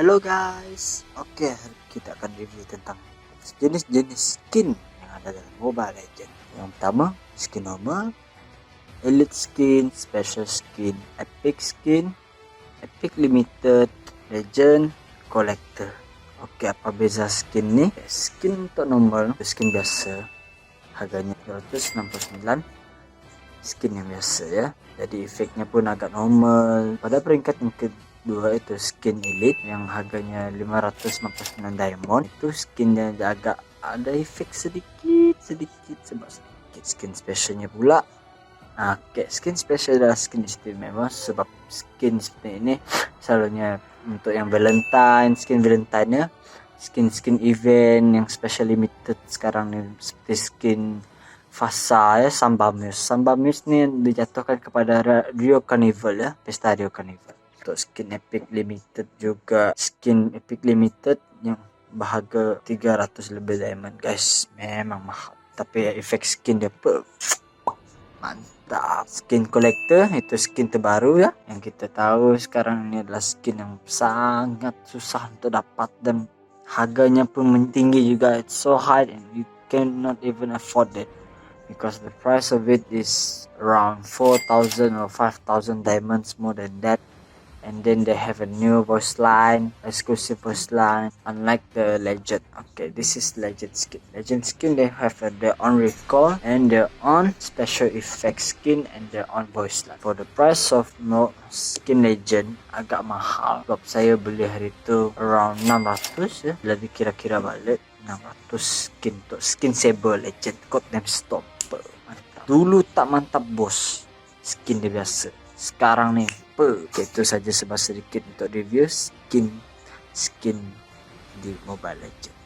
Hello guys, oke ini kita akan review tentang jenis-jenis skin yang ada dalam Mobile Legend. Yang pertama, skin normal, elite skin, special skin, epic skin, epic limited, legend, collector. Oke, apa beza skin ni? Skin untuk normal, skin biasa, harganya 269 skin yang biasa ya jadi efeknya pun agak normal pada peringkat yang kedua dua itu skin elite yang harganya 599 diamond. Itu skinnya agak ada efek sedikit sedikit sebab sedikit skin specialnya pula. Nah, okay, skin special adalah skin istimewa sebab skin seperti ini selalunya untuk yang valentine skin valentine ya skin-skin event yang special limited sekarang ni seperti skin Fasa ya Samba Muse. Samba Muse ni dijatuhkan kepada Rio Carnival ya, Pesta Rio Carnival untuk skin epic limited juga. Skin epic limited yang berharga 300 lebih diamond. Guys memang mahal. Tapi efek skin dia per mantap. Skin collector itu skin terbaru ya. Yang kita tahu sekarang ini adalah skin yang sangat susah untuk dapat dan harganya pun tinggi juga. It's so high and you cannot even afford it. Because the price of it is around 4000 or 5000 diamonds more than that and then they have a new voice line exclusive voice line unlike the legend. Okay this is legend skin. Legend skin they have a, their own recall and their own special effect skin and their own voice line. For the price of no skin legend agak mahal. Sebab saya beli hari itu around 600 ya. Bila dikira-kira balik 600 skin. Untuk skin saber legend name stopper. Mantap. Dulu tak mantap bos. Skin dia biasa. Sekarang ni apa okay, itu saja sebab sedikit untuk review skin skin di Mobile Legends